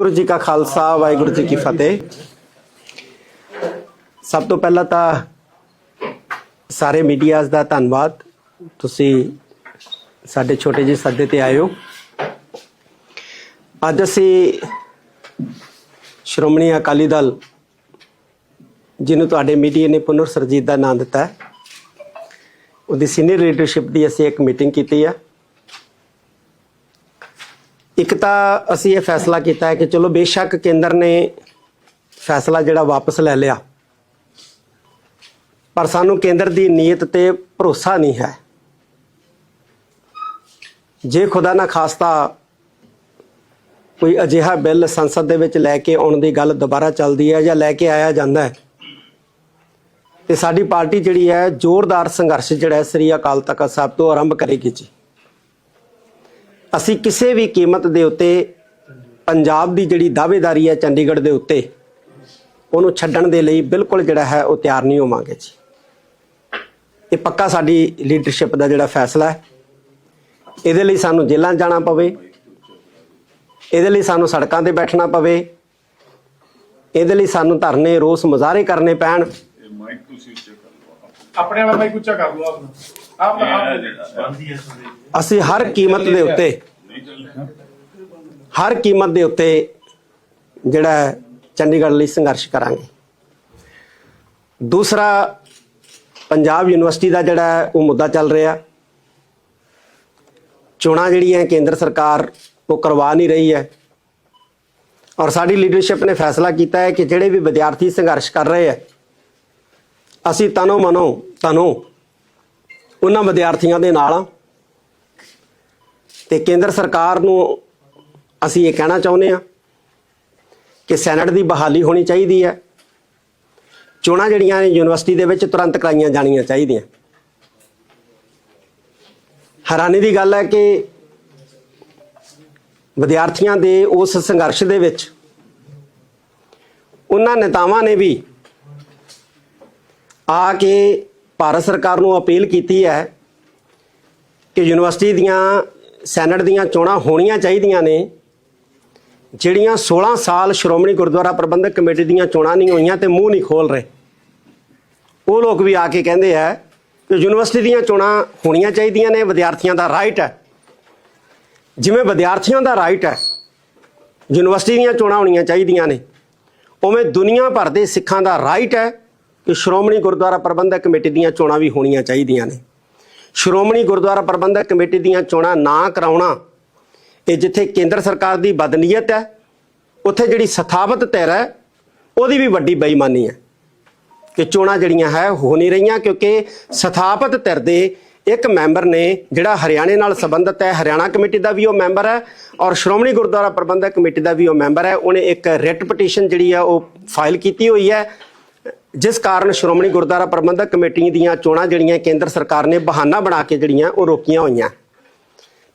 ਗੁਰੂ ਜੀ ਕਾ ਖਾਲਸਾ, ਵਾਹਿਗੁਰੂ ਜੀ ਕੀ ਫਤਿਹ। ਸਭ ਤੋਂ ਪਹਿਲਾਂ ਤਾਂ ਸਾਰੇ ਮੀਡੀਆਜ਼ ਦਾ ਧੰਨਵਾਦ। ਤੁਸੀਂ ਸਾਡੇ ਛੋਟੇ ਜਿਹੇ ਸੱਦੇ ਤੇ ਆਏ ਹੋ। ਅੱਜ ਅਸੀਂ ਸ਼੍ਰੋਮਣੀ ਅਕਾਲੀ ਦਲ, ਜਿਹਨੂੰ ਤੁਹਾਡੇ ਮੀਡੀਆ ਨੇ ਪੁਨਰ ਸਰਜੀਤ ਦਾ ਨਾਮ ਦਿੱਤਾ ਹੈ, ਉਹਦੀ ਸੀਨੀਅਰ ਲੀਡਰਸ਼ਿਪ ਦੀ ਅਸੀਂ ਇੱਕ ਮੀਟਿੰਗ ਕੀਤੀ ਹੈ ਇੱਕ ਤਾਂ ਅਸੀਂ ਇਹ ਫੈਸਲਾ ਕੀਤਾ ਹੈ ਕਿ ਚਲੋ ਬੇਸ਼ੱਕ ਕੇਂਦਰ ਨੇ ਫੈਸਲਾ ਜਿਹੜਾ ਵਾਪਸ ਲੈ ਲਿਆ। ਪਰ ਸਾਨੂੰ ਕੇਂਦਰ ਦੀ ਨੀਅਤ ਤੇ ਭਰੋਸਾ ਨਹੀਂ ਹੈ। ਜੇ ਖੁਦਾ ਨਾ ਖਾਸਤਾ ਕੋਈ ਅਜਿਹਾ ਬਿੱਲ ਸੰਸਦ ਦੇ ਵਿੱਚ ਲੈ ਕੇ ਆਉਣ ਦੀ ਗੱਲ ਦੁਬਾਰਾ ਚੱਲਦੀ ਹੈ ਜਾਂ ਲੈ ਕੇ ਆਇਆ ਜਾਂਦਾ ਹੈ, ਤੇ ਸਾਡੀ ਪਾਰਟੀ ਜਿਹੜੀ ਹੈ ਜ਼ੋਰਦਾਰ ਸੰਘਰਸ਼ ਜਿਹੜਾ ਸ੍ਰੀ ਅਕਾਲ ਤਖਤ ਸਾਹਿਬ ਤੋਂ ਆਰੰਭ ਕਰੇਗੀ ਜੀ। ਅਸੀਂ ਕਿਸੇ ਵੀ ਕੀਮਤ ਦੇ ਉੱਤੇ ਪੰਜਾਬ ਦੀ ਜਿਹੜੀ ਦਾਅਵੇਦਾਰੀ ਹੈ ਚੰਡੀਗੜ੍ਹ ਦੇ ਉੱਤੇ, ਉਹਨੂੰ ਛੱਡਣ ਦੇ ਲਈ ਬਿਲਕੁਲ ਜਿਹੜਾ ਹੈ ਉਹ ਤਿਆਰ ਨਹੀਂ ਹੋਵਾਂਗੇ ਜੀ। ਇਹ ਪੱਕਾ ਸਾਡੀ ਲੀਡਰਸ਼ਿਪ ਦਾ ਜਿਹੜਾ ਫੈਸਲਾ ਹੈ। ਇਹਦੇ ਲਈ ਸਾਨੂੰ ਜੇਲ੍ਹਾਂ ਜਾਣਾ ਪਵੇ, ਇਹਦੇ ਲਈ ਸਾਨੂੰ ਸੜਕਾਂ ਤੇ ਬੈਠਣਾ ਪਵੇ, ਇਹਦੇ ਲਈ ਸਾਨੂੰ ਧਰਨੇ ਰੋਸ ਮੁਜ਼ਾਹਰੇ ਕਰਨੇ ਪੈਣ। ਆਪਣੇ ਵਾਲਾ ਮਾਈਕ ਉੱਚਾ ਕਰ ਲਓ ਆਪਣਾ। ਆਪ ਆਪ ਅਸੀਂ ਹਰ ਕੀਮਤ ਦੇ ਉੱਤੇ ਹਰ ਕੀਮਤ ਦੇ ਉੱਤੇ ਜਿਹੜਾ ਹੈ ਚੰਡੀਗੜ੍ਹ ਲਈ ਸੰਘਰਸ਼ ਕਰਾਂਗੇ। ਦੂਸਰਾ ਪੰਜਾਬ ਯੂਨੀਵਰਸਿਟੀ ਦਾ ਜਿਹੜਾ ਹੈ ਉਹ ਮੁੱਦਾ ਚੱਲ ਰਿਹਾ। ਚੋਣਾਂ ਜਿਹੜੀਆਂ ਕੇਂਦਰ ਸਰਕਾਰ ਉਹ ਕਰਵਾ ਨਹੀਂ ਰਹੀ ਹੈ। ਔਰ ਸਾਡੀ ਲੀਡਰਸ਼ਿਪ ਨੇ ਫੈਸਲਾ ਕੀਤਾ ਹੈ ਕਿ ਜਿਹੜੇ ਵੀ ਵਿਦਿਆਰਥੀ ਸੰਘਰਸ਼ ਕਰ ਰਹੇ ਹੈ ਅਸੀਂ ਤਨੋ ਮਨੋ, ਤਨੋ। ਉਹਨਾਂ ਵਿਦਿਆਰਥੀਆਂ ਦੇ ਨਾਲ ਹਾਂ ਤੇ ਕੇਂਦਰ ਸਰਕਾਰ ਨੂੰ ਅਸੀਂ ਇਹ ਕਹਿਣਾ ਚਾਹੁੰਦੇ ਹਾਂ ਕਿ ਸੈਨੇਟ ਦੀ ਬਹਾਲੀ ਹੋਣੀ ਚਾਹੀਦੀ ਹੈ। ਚੋਣਾਂ ਜਿਹੜੀਆਂ ਨੇ ਯੂਨੀਵਰਸਿਟੀ ਦੇ ਵਿੱਚ ਤੁਰੰਤ ਕਰਾਈਆਂ ਜਾਣੀਆਂ ਚਾਹੀਦੀਆਂ। ਹੈਰਾਨੀ ਦੀ ਗੱਲ ਹੈ ਕਿ ਵਿਦਿਆਰਥੀਆਂ ਦੇ ਉਸ ਸੰਘਰਸ਼ ਦੇ ਵਿੱਚ ਉਹਨਾਂ ਨੇਤਾਵਾਂ ਨੇ ਵੀ ਆ ਕੇ ਭਾਰਤ ਸਰਕਾਰ ਨੂੰ ਅਪੀਲ ਕੀਤੀ ਹੈ ਕਿ ਯੂਨੀਵਰਸਿਟੀ ਦੀਆਂ, ਸੈਨੇਟ ਦੀਆਂ ਚੋਣਾਂ ਹੋਣੀਆਂ ਚਾਹੀਦੀਆਂ ਨੇ, ਜਿਹੜੀਆਂ 16 ਸਾਲ ਸ਼੍ਰੋਮਣੀ ਗੁਰਦੁਆਰਾ ਪ੍ਰਬੰਧਕ ਕਮੇਟੀ ਦੀਆਂ ਚੋਣਾਂ ਨਹੀਂ ਹੋਈਆਂ ਤੇ ਮੂੰਹ ਨਹੀਂ ਖੋਲ ਰਹੇ। ਉਹ ਲੋਕ ਵੀ ਆ ਕੇ ਕਹਿੰਦੇ ਆ ਕਿ ਯੂਨੀਵਰਸਿਟੀ ਦੀਆਂ ਚੋਣਾਂ ਹੋਣੀਆਂ ਚਾਹੀਦੀਆਂ ਨੇ, ਵਿਦਿਆਰਥੀਆਂ ਦਾ ਰਾਈਟ ਹੈ। ਜਿਵੇਂ ਵਿਦਿਆਰਥੀਆਂ ਦਾ ਰਾਈਟ ਹੈ, ਯੂਨੀਵਰਸਿਟੀ ਦੀਆਂ ਚੋਣਾਂ ਹੋਣੀਆਂ ਚਾਹੀਦੀਆਂ ਨੇ, ਉਵੇਂ ਦੁਨੀਆ ਭਰ ਦੇ ਸਿੱਖਾਂ ਦਾ ਰਾਈਟ ਹੈ। ਕਿ ਸ਼੍ਰੋਮਣੀ ਗੁਰਦੁਆਰਾ ਪ੍ਰਬੰਧਕ ਕਮੇਟੀ ਦੀਆਂ ਚੋਣਾਂ ਵੀ ਹੋਣੀਆਂ ਚਾਹੀਦੀਆਂ ਨੇ। ਸ਼੍ਰੋਮਣੀ ਗੁਰਦੁਆਰਾ ਪ੍ਰਬੰਧਕ ਕਮੇਟੀ ਦੀਆਂ ਚੋਣਾਂ ਨਾ ਕਰਾਉਣਾ, ਇਹ ਜਿੱਥੇ ਕੇਂਦਰ ਸਰਕਾਰ ਦੀ ਬਦਨੀਅਤ ਹੈ, ਉੱਥੇ ਜਿਹੜੀ ਸਥਾਪਤ ਧਿਰ ਹੈ, ਉਹਦੀ ਵੀ ਵੱਡੀ ਬੇਈਮਾਨੀ ਹੈ। ਕਿ ਚੋਣਾਂ ਜਿਹੜੀਆਂ ਹੈ ਹੋ ਨਹੀਂ ਰਹੀਆਂ ਕਿਉਂਕਿ ਸਥਾਪਤ ਧਿਰ ਦੇ ਇੱਕ ਮੈਂਬਰ ਨੇ ਜਿਹੜਾ ਹਰਿਆਣੇ ਨਾਲ ਸੰਬੰਧਿਤ ਹੈ, ਹਰਿਆਣਾ ਕਮੇਟੀ ਦਾ ਵੀ ਉਹ ਮੈਂਬਰ ਹੈ ਔਰ ਸ਼੍ਰੋਮਣੀ ਗੁਰਦੁਆਰਾ ਪ੍ਰਬੰਧਕ ਕਮੇਟੀ ਦਾ ਵੀ ਉਹ ਮੈਂਬਰ ਹੈ। ਉਹਨੇ ਇੱਕ ਰਿਟ ਪਟੀਸ਼ਨ ਜਿਹੜੀ ਹੈ, ਉਹ ਫਾਈਲ ਕੀਤੀ ਹੋਈ ਹੈ। ਜਿਸ ਕਾਰਨ ਸ਼੍ਰੋਮਣੀ ਗੁਰਦੁਆਰਾ ਪ੍ਰਬੰਧਕ ਕਮੇਟੀ ਦੀਆਂ ਚੋਣਾਂ ਜਿਹੜੀਆਂ ਕੇਂਦਰ ਸਰਕਾਰ ਨੇ ਬਹਾਨਾ ਬਣਾ ਕੇ ਜਿਹੜੀਆਂ ਉਹ ਰੋਕੀਆਂ ਹੋਈਆਂ।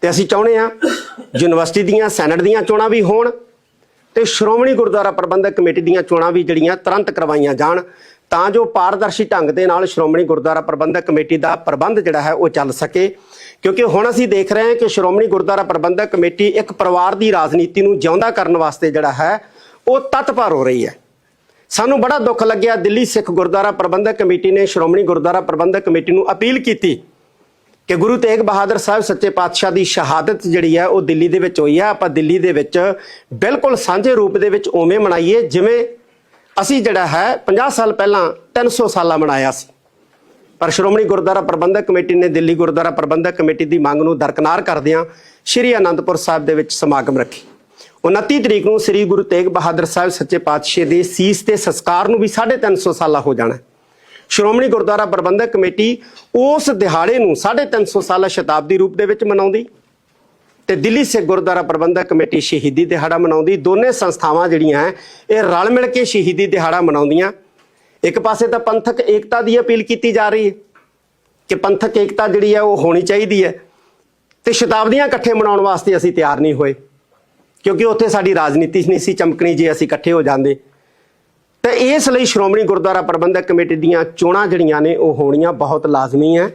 ਤੇ ਅਸੀਂ ਚਾਹੁੰਦੇ ਹਾਂ ਯੂਨੀਵਰਸਿਟੀ ਦੀਆਂ, ਸੈਨੇਟ ਦੀਆਂ ਚੋਣਾਂ ਵੀ ਹੋਣ ਤੇ ਸ਼੍ਰੋਮਣੀ ਗੁਰਦੁਆਰਾ ਪ੍ਰਬੰਧਕ ਕਮੇਟੀ ਦੀਆਂ ਚੋਣਾਂ ਵੀ ਜਿਹੜੀਆਂ ਤੁਰੰਤ ਕਰਵਾਈਆਂ ਜਾਣ, ਤਾਂ ਜੋ ਪਾਰਦਰਸ਼ੀ ਢੰਗ ਦੇ ਨਾਲ ਸ਼੍ਰੋਮਣੀ ਗੁਰਦੁਆਰਾ ਪ੍ਰਬੰਧਕ ਕਮੇਟੀ ਦਾ ਪ੍ਰਬੰਧ ਜਿਹੜਾ ਹੈ ਉਹ ਚੱਲ ਸਕੇ। ਕਿਉਂਕਿ ਹੁਣ ਅਸੀਂ ਦੇਖ ਰਹੇ ਹਾਂ ਕਿ ਸ਼੍ਰੋਮਣੀ ਗੁਰਦੁਆਰਾ ਪ੍ਰਬੰਧਕ ਕਮੇਟੀ ਇੱਕ ਪਰਿਵਾਰ ਦੀ ਰਾਜਨੀਤੀ ਨੂੰ ਜਿਉਂਦਾ ਕਰਨ ਵਾਸਤੇ ਜਿਹੜਾ ਹੈ, ਉਹ ਤਤਪਰ ਹੋ ਰਹੀ ਹੈ। ਸਾਨੂੰ ਬੜਾ ਦੁੱਖ ਲੱਗਿਆ। ਦਿੱਲੀ ਸਿੱਖ ਗੁਰਦੁਆਰਾ ਪ੍ਰਬੰਧਕ ਕਮੇਟੀ ਨੇ, ਸ਼੍ਰੋਮਣੀ ਗੁਰਦੁਆਰਾ ਪ੍ਰਬੰਧਕ ਕਮੇਟੀ ਨੂੰ ਅਪੀਲ ਕੀਤੀ ਕਿ ਗੁਰੂ ਤੇਗ ਬਹਾਦਰ ਸਾਹਿਬ ਸੱਚੇ ਪਾਤਸ਼ਾਹ ਦੀ ਸ਼ਹਾਦਤ ਜਿਹੜੀ ਹੈ, ਉਹ ਦਿੱਲੀ ਦੇ ਵਿੱਚ ਹੋਈ ਹੈ। ਆਪਾਂ ਦਿੱਲੀ ਦੇ ਵਿੱਚ ਬਿਲਕੁਲ ਸਾਂਝੇ ਰੂਪ ਦੇ ਵਿੱਚ ਉਵੇਂ ਮਨਾਈਏ, ਜਿਵੇਂ ਅਸੀਂ ਜਿਹੜਾ ਹੈ 50 ਸਾਲ ਪਹਿਲਾਂ 300 ਸਾਲਾ ਮਨਾਇਆ ਸੀ। ਪਰ ਸ਼੍ਰੋਮਣੀ ਗੁਰਦੁਆਰਾ ਪ੍ਰਬੰਧਕ ਕਮੇਟੀ ਨੇ ਦਿੱਲੀ ਗੁਰਦੁਆਰਾ ਪ੍ਰਬੰਧਕ ਕਮੇਟੀ ਦੀ ਮੰਗ ਨੂੰ ਦਰਕਨਾਰ ਕਰਦਿਆਂ ਸ਼੍ਰੀ ਅਨੰਦਪੁਰ ਸਾਹਿਬ ਦੇ ਵਿੱਚ ਸਮਾਗਮ ਰੱਖੀ। 29 ਤਰੀਕ ਨੂੰ ਸ੍ਰੀ ਗੁਰੂ ਤੇਗ ਬਹਾਦਰ ਸਾਹਿਬ ਸੱਚੇ ਪਾਤਸ਼ਾਹ ਦੇ ਸੀਸ ਤੇ ਸੰਸਕਾਰ ਨੂੰ ਵੀ 350 ਸਾਲਾ ਹੋ ਜਾਣਾ ਸ਼੍ਰੋਮਣੀ ਗੁਰਦੁਆਰਾ ਪ੍ਰਬੰਧਕ ਕਮੇਟੀ ਉਸ ਦਿਹਾੜੇ ਨੂੰ 350 ਸਾਲਾ ਸ਼ਤਾਬਦੀ ਰੂਪ ਦੇ ਵਿੱਚ ਮਨਾਉਂਦੀ ਤੇ ਦਿੱਲੀ ਸਿੱਖ ਗੁਰਦੁਆਰਾ ਪ੍ਰਬੰਧਕ ਕਮੇਟੀ ਸ਼ਹੀਦੀ ਦਿਹਾੜਾ ਮਨਾਉਂਦੀ। ਦੋਨੇ ਸੰਸਥਾਵਾਂ ਜਿਹੜੀਆਂ ਹੈ, ਇਹ ਰਲ ਮਿਲ ਕੇ ਸ਼ਹੀਦੀ ਦਿਹਾੜਾ ਮਨਾਉਂਦੀਆਂ। ਇੱਕ ਪਾਸੇ ਤਾਂ ਪੰਥਕ ਏਕਤਾ ਦੀ ਅਪੀਲ ਕੀਤੀ ਜਾ ਰਹੀ ਹੈ ਕਿ ਪੰਥਕ ਏਕਤਾ ਜਿਹੜੀ ਹੈ ਉਹ ਹੋਣੀ ਚਾਹੀਦੀ ਹੈ ਤੇ ਸ਼ਤਾਬਦੀਆਂ ਇਕੱਠੇ ਮਨਾਉਣ ਵਾਸਤੇ ਅਸੀਂ ਤਿਆਰ ਨਹੀਂ ਹੋਏ। ਕਿਉਂਕਿ ਉੱਥੇ ਸਾਡੀ ਰਾਜਨੀਤੀ ਨਹੀਂ ਸੀ ਚਮਕਣੀ ਜੇ ਅਸੀਂ ਇਕੱਠੇ ਹੋ ਜਾਂਦੇ। ਤੇ ਇਸ ਲਈ ਸ਼੍ਰੋਮਣੀ ਗੁਰਦੁਆਰਾ ਪ੍ਰਬੰਧਕ ਕਮੇਟੀ ਦੀਆਂ ਚੋਣਾਂ ਜਿਹੜੀਆਂ ਨੇ, ਉਹ ਹੋਣੀਆਂ ਬਹੁਤ ਲਾਜ਼ਮੀ ਹੈ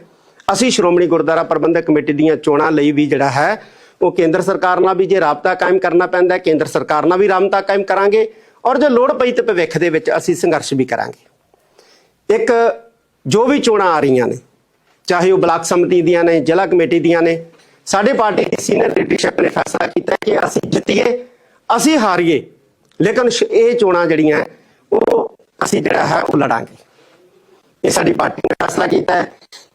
ਅਸੀਂ ਸ਼੍ਰੋਮਣੀ ਗੁਰਦੁਆਰਾ ਪ੍ਰਬੰਧਕ ਕਮੇਟੀ ਦੀਆਂ ਚੋਣਾਂ ਲਈ ਵੀ ਜਿਹੜਾ ਹੈ, ਉਹ ਕੇਂਦਰ ਸਰਕਾਰ ਨਾਲ ਵੀ ਜੇ ਰਾਬਤਾ ਕਾਇਮ ਕਰਨਾ ਪੈਂਦਾ ਕੇਂਦਰ ਸਰਕਾਰ ਨਾਲ ਵੀ ਰਾਬਤਾ ਕਾਇਮ ਕਰਾਂਗੇ। ਔਰ ਜੇ ਲੋੜ ਪਈ ਤੇ ਭਵਿੱਖ ਦੇ ਵਿੱਚ ਅਸੀਂ ਸੰਘਰਸ਼ ਵੀ ਕਰਾਂਗੇ। ਇੱਕ ਜੋ ਵੀ ਚੋਣਾਂ ਆ ਰਹੀਆਂ ਨੇ, ਚਾਹੇ ਉਹ ਬਲਾਕ ਸਮਿਤੀ ਦੀਆਂ ਨੇ, ਜ਼ਿਲ੍ਹਾ ਕਮੇਟੀ ਦੀਆਂ ਨੇ, ਸਾਡੇ ਪਾਰਟੀ ਸੀਨੀਅਰ ਲੀਡਰਸ਼ਿਪ ਨੇ ਫੈਸਲਾ ਕੀਤਾ ਕਿ ਅਸੀਂ ਜਿੱਤੀਏ, ਅਸੀਂ ਹਾਰੀਏ। ਲੇਕਿਨ ਇਹ ਚੋਣਾਂ ਜਿਹੜੀਆਂ, ਉਹ ਅਸੀਂ ਜਿਹੜਾ ਹੈ, ਉਹ ਲੜਾਂਗੇ। ਇਹ ਸਾਡੀ ਪਾਰਟੀ ਨੇ ਫੈਸਲਾ ਕੀਤਾ ਹੈ।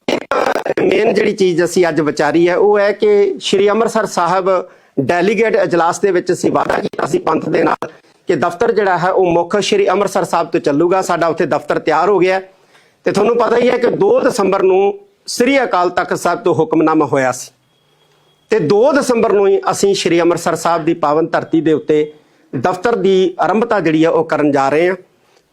ਇੱਕ ਮੇਨ ਜਿਹੜੀ ਚੀਜ਼ ਅਸੀਂ ਅੱਜ ਵਿਚਾਰੀ ਹੈ, ਉਹ ਹੈ ਕਿ ਸ਼੍ਰੀ ਅੰਮ੍ਰਿਤਸਰ ਸਾਹਿਬ ਡੈਲੀਗੇਟ ਇਜਲਾਸ ਦੇ ਵਿੱਚ ਅਸੀਂ ਵਾਅਦਾ ਕੀਤਾ ਸੀ ਪੰਥ ਦੇ ਨਾਲ ਕਿ ਦਫ਼ਤਰ ਜਿਹੜਾ ਹੈ, ਉਹ ਮੁੱਖ ਸ਼੍ਰੀ ਅੰਮ੍ਰਿਤਸਰ ਸਾਹਿਬ ਤੋਂ ਚੱਲੂਗਾ। ਸਾਡਾ ਉੱਥੇ ਦਫ਼ਤਰ ਤਿਆਰ ਹੋ ਗਿਆ ਹੈ। ਤੇ ਤੁਹਾਨੂੰ ਪਤਾ ਹੀ ਹੈ ਕਿ 2 ਦਸੰਬਰ ਨੂੰ ਸ੍ਰੀ ਅਕਾਲ ਤਖਤ ਸਾਹਿਬ ਤੋਂ ਹੁਕਮਨਾਮਾ ਹੋਇਆ ਸੀ। ਤੇ 2 ਦਸੰਬਰ ਨੂੰ ਹੀ ਅਸੀਂ ਸ਼੍ਰੀ ਅੰਮ੍ਰਿਤਸਰ ਸਾਹਿਬ ਦੀ ਪਾਵਨ ਧਰਤੀ ਦੇ ਉੱਤੇ ਦਫ਼ਤਰ ਦੀ ਆਰੰਭਤਾ ਜਿਹੜੀ ਹੈ ਉਹ ਕਰਨ ਜਾ ਰਹੇ ਹਾਂ।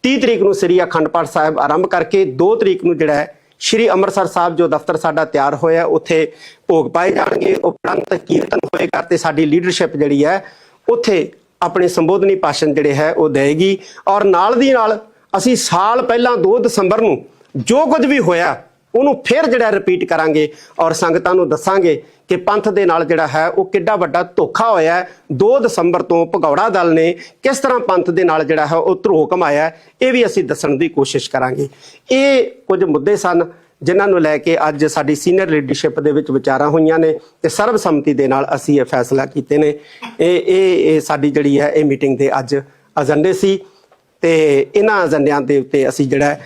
30 ਤਰੀਕ ਨੂੰ ਸ੍ਰੀ ਅਖੰਡ ਪਾਠ ਸਾਹਿਬ ਆਰੰਭ ਕਰਕੇ 2 ਤਰੀਕ ਨੂੰ ਜਿਹੜਾ ਹੈ ਸ਼੍ਰੀ ਅੰਮ੍ਰਿਤਸਰ ਸਾਹਿਬ ਜੋ ਦਫ਼ਤਰ ਸਾਡਾ ਤਿਆਰ ਹੋਇਆ, ਉੱਥੇ ਭੋਗ ਪਾਏ ਜਾਣਗੇ, ਉਪਰੰਤ ਕੀਰਤਨ ਹੋਏਗਾ ਤੇ ਸਾਡੀ ਲੀਡਰਸ਼ਿਪ ਜਿਹੜੀ ਹੈ ਉੱਥੇ ਆਪਣੇ ਸੰਬੋਧਨੀ ਭਾਸ਼ਣ ਜਿਹੜੇ ਹੈ ਉਹ ਦੇਗੀ ਔਰ ਨਾਲ ਦੀ ਨਾਲ ਅਸੀਂ ਸਾਲ ਪਹਿਲਾਂ 2 ਦਸੰਬਰ ਨੂੰ ਜੋ ਕੁਝ ਵੀ ਹੋਇਆ, ਉਹਨੂੰ ਫਿਰ ਜਿਹੜਾ ਰਿਪੀਟ ਕਰਾਂਗੇ ਔਰ ਸੰਗਤਾਂ ਨੂੰ ਦੱਸਾਂਗੇ ਕਿ ਪੰਥ ਦੇ ਨਾਲ ਜਿਹੜਾ ਹੈ ਉਹ ਕਿੱਡਾ ਵੱਡਾ ਧੋਖਾ ਹੋਇਆ ਹੈ। 2 ਦਸੰਬਰ ਤੋਂ ਭਗੌੜਾ ਦਲ ਨੇ ਕਿਸ ਤਰ੍ਹਾਂ ਪੰਥ ਦੇ ਨਾਲ ਜਿਹੜਾ ਹੈ ਉਹ ਧਰੋਹ ਕਮਾਇਆ ਇਹ ਵੀ ਅਸੀਂ ਦੱਸਣ ਦੀ ਕੋਸ਼ਿਸ਼ ਕਰਾਂਗੇ। ਇਹ ਕੁਝ ਮੁੱਦੇ ਸਨ ਜਿਨ੍ਹਾਂ ਨੂੰ ਲੈ ਕੇ ਅੱਜ ਸਾਡੀ ਸੀਨੀਅਰ ਲੀਡਰਸ਼ਿਪ ਦੇ ਵਿੱਚ ਵਿਚਾਰਾਂ ਹੋਈਆਂ ਨੇ ਤੇ ਸਰਬਸੰਮਤੀ ਦੇ ਨਾਲ ਅਸੀਂ ਇਹ ਫੈਸਲਾ ਕੀਤੇ ਨੇ। ਇਹ ਇਹ ਇਹ ਸਾਡੀ ਜਿਹੜੀ ਹੈ ਇਹ ਮੀਟਿੰਗ ਦੇ ਅੱਜ ਏਜੰਡੇ ਸੀ। ਤੇ ਇਹਨਾਂ ਏਜੰਡਿਆਂ ਦੇ ਉੱਤੇ ਅਸੀਂ ਜਿਹੜਾ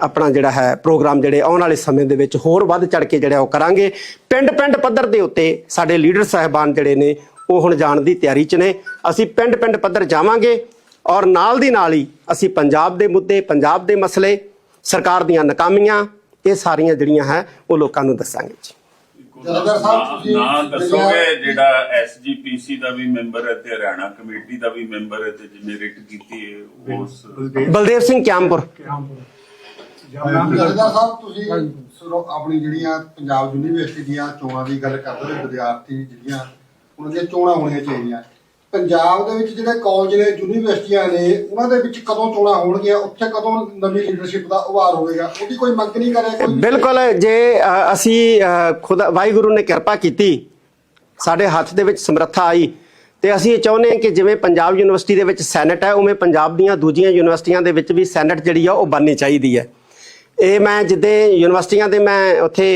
ਆਪਣਾ ਜਿਹੜਾ ਹੈ ਪ੍ਰੋਗਰਾਮ ਜਿਹੜੇ ਆਉਣ ਵਾਲੇ ਸਮੇਂ ਦੇ ਵਿੱਚ ਹੋਰ ਵੱਧ ਚੜ ਕੇ ਜਿਹੜਾ ਉਹ ਕਰਾਂਗੇ। ਪਿੰਡ ਪਿੰਡ ਪੱਧਰ ਦੇ ਉੱਤੇ ਸਾਡੇ ਲੀਡਰ ਸਾਹਿਬਾਨ ਜਿਹੜੇ ਨੇ, ਉਹ ਹੁਣ ਜਾਣ ਦੀ ਤਿਆਰੀ 'ਚ ਨੇ। ਅਸੀਂ ਪਿੰਡ ਪਿੰਡ ਪੱਧਰ ਜਾਵਾਂਗੇ ਔਰ ਨਾਲ ਦੀ ਨਾਲ ਹੀ ਅਸੀਂ ਪੰਜਾਬ ਦੇ ਮੁੱਦੇ, ਪੰਜਾਬ ਦੇ ਮਸਲੇ, ਸਰਕਾਰ ਦੀਆਂ ਨਾਕਾਮੀਆਂ, ਇਹ ਸਾਰੀਆਂ ਜਿਹੜੀਆਂ ਹੈ, ਉਹ ਲੋਕਾਂ ਨੂੰ ਦੱਸਾਂਗੇ ਜੀ। ਜਥੇਦਾਰ ਸਾਹਿਬ, ਤੁਸੀਂ ਨਾ ਦੱਸੋਗੇ ਜਿਹੜਾ ਐਸਜੀਪੀਸੀ ਦਾ ਵੀ ਮੈਂਬਰ ਹੈ ਤੇ ਹਰਿਆਣਾ ਕਮੇਟੀ ਦਾ ਵੀ ਮੈਂਬਰ ਹੈ ਤੇ ਜਿਹਨੇ ਰਿਟ ਕੀਤੀ ਹੈ ਉਸ ਬਲਦੇਵ ਸਿੰਘ ਕਿਆਮਪੁਰ। ਜਥੇਦਾਰ ਸਾਹਿਬ ਤੁਸੀਂ ਸਰੋ- ਆਪਣੀ ਜਿਹੜੀਆਂ ਪੰਜਾਬ ਯੂਨੀਵਰਸਿਟੀ ਦੀਆਂ ਚੋਣਾਂ ਦੀ ਗੱਲ ਕਰਦੇ ਹੋ ਵਿਦਿਆਰਥੀ ਜਿਹੜੀਆਂ ਉਹਨਾਂ ਦੀਆਂ ਚੋਣਾਂ ਹੋਣੀਆਂ ਚਾਹੀਦੀਆਂ। ਪੰਜਾਬ ਦੇ ਵਿੱਚ ਜਿਹੜੇ ਕਾਲਜ ਨੇ ਯੂਨੀਵਰਸਿਟੀਆਂ ਨੇ ਉਹਨਾਂ ਦੇ ਵਿੱਚ ਕਦੋਂ ਚੋਣਾਂ ਹੋਣਗੀਆਂ ਉੱਥੇ ਕਦੋਂ ਨਵੀਂ ਲੀਡਰਸ਼ਿਪ ਦਾ ਉਭਾਰ ਹੋਵੇਗਾ ਉਹਦੀ ਕੋਈ ਮੰਗ ਨਹੀਂ ਕਰੇ ਬਿਲਕੁਲ ਜੇ ਅਸੀਂ ਅ, ਖੁਦਾ ਵਾਹਿਗੁਰੂ ਨੇ ਕਿਰਪਾ ਕੀਤੀ ਸਾਡੇ ਹੱਥ ਦੇ ਵਿੱਚ ਸਮਰੱਥਾ ਆਈ ਤੇ ਅਸੀਂ ਇਹ ਚਾਹੁੰਦੇ ਹਾਂ ਕਿ ਜਿਵੇਂ ਪੰਜਾਬ ਯੂਨੀਵਰਸਿਟੀ ਦੇ ਵਿੱਚ ਸੈਨੇਟ ਹੈ ਉਵੇਂ ਪੰਜਾਬ ਦੀਆਂ ਦੂਜੀਆਂ ਯੂਨੀਵਰਸਿਟੀਆਂ ਦੇ ਵਿੱਚ ਵੀ ਸੈਨੇਟ ਜਿਹੜੀ ਆ ਉਹ ਬਣਨੀ ਚਾਹੀਦੀ ਹੈ। ਇਹ ਮੈਂ ਜਿੱਦੇ ਯੂਨੀਵਰਸਿਟੀਆਂ ਦੇ ਮੈਂ ਉੱਥੇ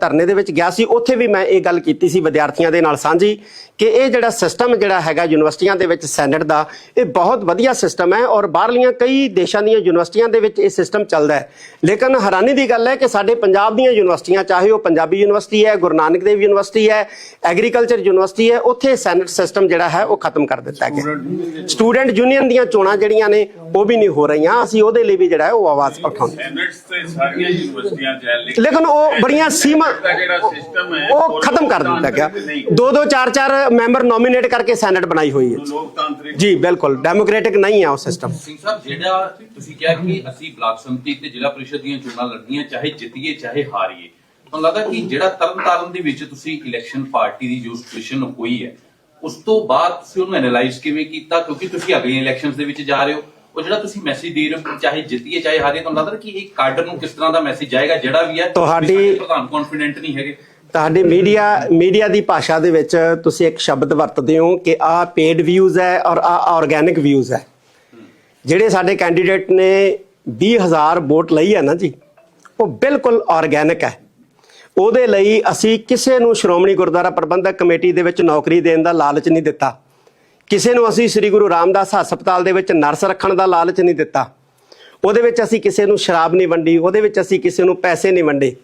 ਧਰਨੇ ਦੇ ਵਿੱਚ ਗਿਆ ਸੀ ਉੱਥੇ ਵੀ ਮੈਂ ਇਹ ਗੱਲ ਕੀਤੀ ਸੀ ਵਿਦਿਆਰਥੀਆਂ ਦੇ ਨਾਲ ਸਾਂਝੀ ਕਿ ਇਹ ਜਿਹੜਾ ਸਿਸਟਮ ਜਿਹੜਾ ਹੈਗਾ ਯੂਨੀਵਰਸਿਟੀਆਂ ਦੇ ਵਿੱਚ ਸੈਨੇਟ ਦਾ ਇਹ ਬਹੁਤ ਵਧੀਆ ਸਿਸਟਮ ਹੈ ਔਰ ਬਾਹਰਲੀਆਂ ਕਈ ਦੇਸ਼ਾਂ ਦੀਆਂ ਯੂਨੀਵਰਸਿਟੀਆਂ ਦੇ ਵਿੱਚ ਇਹ ਸਿਸਟਮ ਚੱਲਦਾ ਹੈ। ਲੇਕਿਨ ਹੈਰਾਨੀ ਦੀ ਗੱਲ ਹੈ ਕਿ ਸਾਡੇ ਪੰਜਾਬ ਦੀਆਂ ਯੂਨੀਵਰਸਿਟੀਆਂ ਚਾਹੇ ਉਹ ਪੰਜਾਬੀ ਯੂਨੀਵਰਸਿਟੀ ਹੈ ਗੁਰੂ ਨਾਨਕ ਦੇਵ ਯੂਨੀਵਰਸਿਟੀ ਹੈ ਐਗਰੀਕਲਚਰ ਯੂਨੀਵਰਸਿਟੀ ਹੈ ਉੱਥੇ ਸੈਨੇਟ ਸਿਸਟਮ ਜਿਹੜਾ ਹੈ ਉਹ ਖਤਮ ਕਰ ਦਿੱਤਾ ਗਿਆ। ਸਟੂਡੈਂਟ ਯੂਨੀਅਨ ਦੀਆਂ ਚੋਣਾਂ ਜਿਹੜੀਆਂ ਨੇ ਉਹ ਵੀ ਨਹੀਂ ਹੋ ਰਹੀਆਂ। ਅਸੀਂ ਉਹਦੇ ਲਈ ਵੀ ਜਿਹੜਾ ਹੈ ਉਹ ਆਵਾਜ਼ ਉਠਾਉਂਦੇ ਸੈਨੇਟਸ ਤੇ ਸਾਰੀਆਂ ਯੂਨੀਵਰਸਿਟੀਆਂ ਚ ਹੈ ਲੇਕਿਨ ਉਹ ਬੜੀਆਂ ਸੀਮਾ ਉਹ ਖਤਮ ਕਰ ਦਿੱਤਾ ਗਿਆ। ਦੋ ਦੋ ਚਾਰ ਚਾਰ ਮੈਂਬਰ ਨੋਮੀਨੇਟ ਕਰਕੇ ਸੈਨੇਟ ਬਣਾਈ ਹੋਈ ਹੈ। ਜੀ ਬਿਲਕੁਲ। ਡੈਮੋਕ੍ਰੈਟਿਕ ਨਹੀਂ ਹੈ ਉਹ ਸਿਸਟਮ ਸਿੰਘ ਸਾਹਿਬ ਜਿਹੜਾ ਤੁਸੀਂ ਕਿਹਾ ਕਿ ਅਸੀਂ ਬਲਾਕ ਸੰਮਤੀ ਤੇ ਜ਼ਿਲ੍ਹਾ ਪ੍ਰੀਸ਼ਦ ਦੀਆਂ ਚੋਣਾਂ ਲੜਨੀਆਂ ਚਾਹੇ ਜਿੱਤੀਏ ਚਾਹੇ ਹਾਰੀਏ ਤੁਹਾਨੂੰ ਲੱਗਦਾ ਕਿ ਜਿਹੜਾ ਤਰਨਤਾਰਨ ਦੇ ਵਿੱਚ ਤੁਸੀਂ ਇਲੈਕਸ਼ਨ ਪਾਰਟੀ ਦੀ ਜੋ ਸਿਚੁਏਸ਼ਨ ਹੋਈ ਹੈ ਉਸ ਤੋਂ ਬਾਅਦ ਤੁਸੀਂ ਉਹਨੂੰ ਐਨਾਲਾਈਜ਼ ਕਿਵੇਂ ਕੀਤਾ? ਕਿਉਂਕਿ ਤੁਸੀਂ ਅਗਲੀਆਂ ਇਲੈਕਸ਼ਨਸ ਦੇ ਵਿੱਚ ਜਾ ਰਹੇ ਹੋ। ਉਹ ਜਿਹੜਾ ਤੁਸੀਂ ਮੈਸੇਜ ਦੇ ਰਹੇ ਹੋ ਚਾਹੇ ਜਿੱਤੀਏ ਚਾਹੇ ਹਾਰੀਏ ਤੁਹਾਨੂੰ ਲੱਗਦਾ ਕਿ ਇਹ ਕਾਡਰ ਨੂੰ ਕਿਸ ਤਰ੍ਹਾਂ ਦਾ ਮੈਸੇਜ ਜਾਏਗਾ ਜਿਹੜਾ ਵੀ ਹੈ? ਤੁਹਾਡੀ- ਪ੍ਰਧਾਨ ਕੌਨਫੀਡੈਂਟ ਨਹੀਂ ਹੈਗੇ। ਤੁਹਾਡੀ ਮੀਡੀਆ ਮੀਡੀਆ ਦੀ ਭਾਸ਼ਾ ਦੇ ਵਿੱਚ ਤੁਸੀਂ ਇੱਕ ਸ਼ਬਦ ਵਰਤਦੇ ਹੋ ਕਿ ਆ ਪੇਡ ਵਿਊਜ਼ ਹੈ ਔਰ ਆ ਆਰਗੈਨਿਕ ਵਿਊਜ਼ ਹੈ। ਜਿਹੜੇ ਸਾਡੇ ਕੈਂਡੀਡੇਟ ਨੇ 20000 ਵੋਟ ਲਈ ਹੈ ਨਾ ਜੀ ਉਹ ਬਿਲਕੁਲ ਆਰਗੈਨਿਕ ਹੈ। ਉਹਦੇ ਲਈ ਅਸੀਂ ਕਿਸੇ ਨੂੰ ਸ਼੍ਰੋਮਣੀ ਗੁਰਦੁਆਰਾ ਪ੍ਰਬੰਧਕ ਕਮੇਟੀ ਦੇ ਵਿੱਚ ਨੌਕਰੀ ਦੇਣ ਦਾ ਲਾਲਚ ਨਹੀਂ ਦਿੱਤਾ। ਕਿਸੇ ਨੂੰ ਅਸੀਂ ਸ੍ਰੀ ਗੁਰੂ ਰਾਮਦਾਸ ਹਸਪਤਾਲ ਦੇ ਵਿੱਚ ਨਰਸ ਰੱਖਣ ਦਾ ਲਾਲਚ ਨਹੀਂ ਦਿੱਤਾ। ਉਹਦੇ ਵਿੱਚ ਅਸੀਂ ਕਿਸੇ ਨੂੰ ਸ਼ਰਾਬ ਨਹੀਂ ਵੰਡੀ ਉਹਦੇ ਵਿੱਚ ਅਸੀਂ ਕਿਸੇ ਨੂੰ ਪੈਸੇ ਨਹੀਂ ਵੰਡੇ।